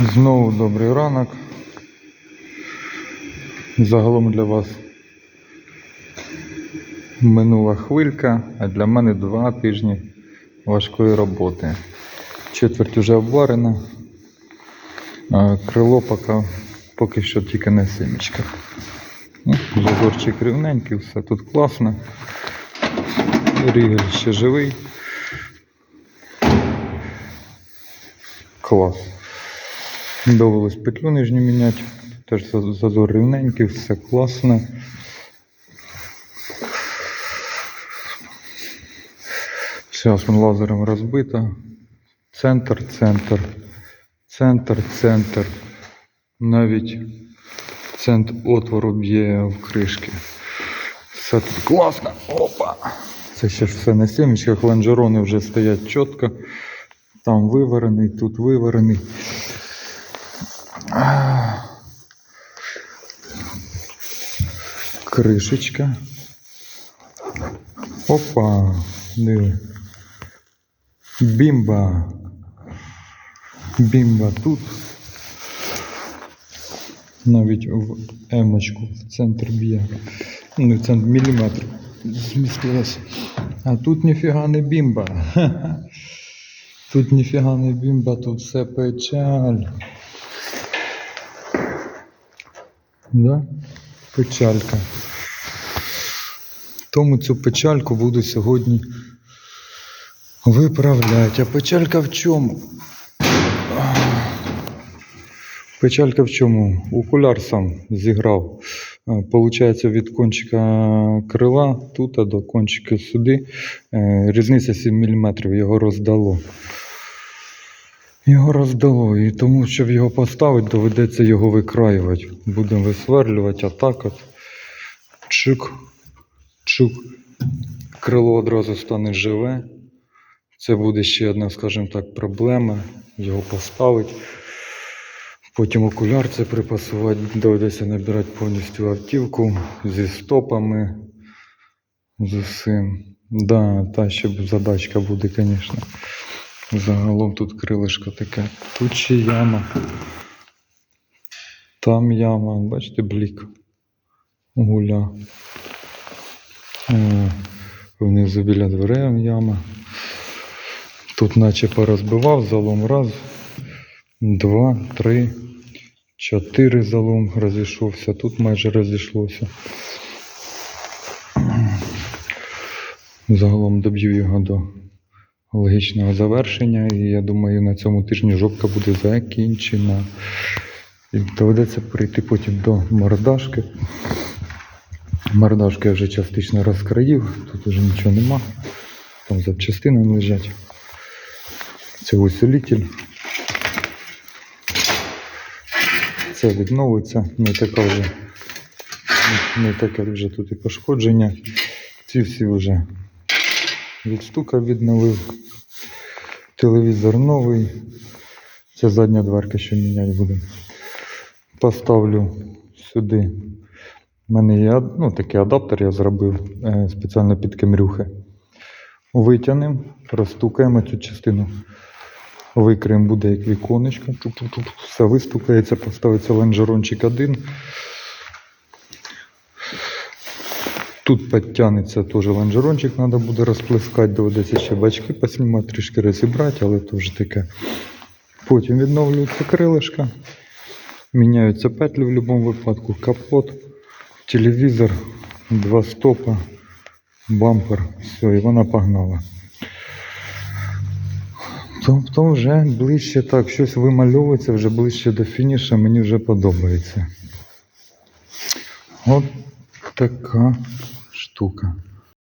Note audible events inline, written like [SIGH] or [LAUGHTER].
Знову добрий ранок. Загалом для вас минула хвилька, а для мене два тижні важкої роботи. Четверть уже обварена, крило поки, поки що тільки на сімечках. Ну, Зазорчик рівненький, все тут класно. Рігель ще живий. Клас. Довелось петлю нижню міняти. Теж зазор рівненький, все класно. Зараз він лазером розбито. Центр, центр, центр, центр. Навіть центр отвору б'є в кришки. Все тут класно. Опа! Це ще ж все на сімечках. Лонжерони вже стоять чітко. Там виварений, тут виварений. Кришечка. Опа, диви. Бімба. Бімба тут. Навіть в емочку в центр б'є. Ну, центр міліметр змістилось. А тут ніфіга не бімба. [LAUGHS] Тут ніфіга не бімба, тут все печаль. Да? Печалька. Тому цю печальку буду сьогодні виправляти. А печалька в чому? Печалька в чому? Окуляр сам зіграв. Е, Получається від кончика крила тут до кончика сюди. е, Різниця 7 мм його роздало. Його роздало, і тому, щоб його поставити, доведеться його викраювати. Будемо висверлювати, а так от. Чук, чук. Крило одразу стане живе. Це буде ще одна, скажімо так, проблема. Його поставити. Потім окуляр це припасувати, доведеться набирати повністю автівку зі стопами, з усім. Да, та ще задачка буде, звісно. Загалом тут крилишко таке. Тут ще яма. Там яма, бачите, блік. Гуля. Е, Внизу біля дверей яма. Тут наче порозбивав залом раз, два, три, чотири залом розійшовся. Тут майже розійшлося. Загалом доб'ю його до логічного завершення. І я думаю, на цьому тижні жопка буде закінчена. І доведеться прийти потім до мордашки. Мордашки я вже частично розкраїв, тут вже нічого нема. Там запчастини лежать. Це усилитель. Це відновиться, не така вже не таке вже тут і пошкодження. Ці всі вже від стука відновив. Телевізор новий. Це задня дверка, що міняти будемо. Поставлю сюди. У мене є ну, такий адаптер, я зробив е, спеціально під кемрюхи. Витягнемо, розстукаємо цю частину. Викриємо буде як віконечко. Все вистукається, поставиться лонжерончик один. Тут підтягнеться теж лонжерончик, треба буде розплескати, доведеться ще бачки поснімати, трішки розібрати, але то вже таке. Потім відновлюється крилишка, міняються петлі в будь-якому випадку, капот, телевізор, два стопа, бампер, все, і вона погнала. Тобто вже ближче так, щось вимальовується, вже ближче до фінішу, мені вже подобається. От така sztuka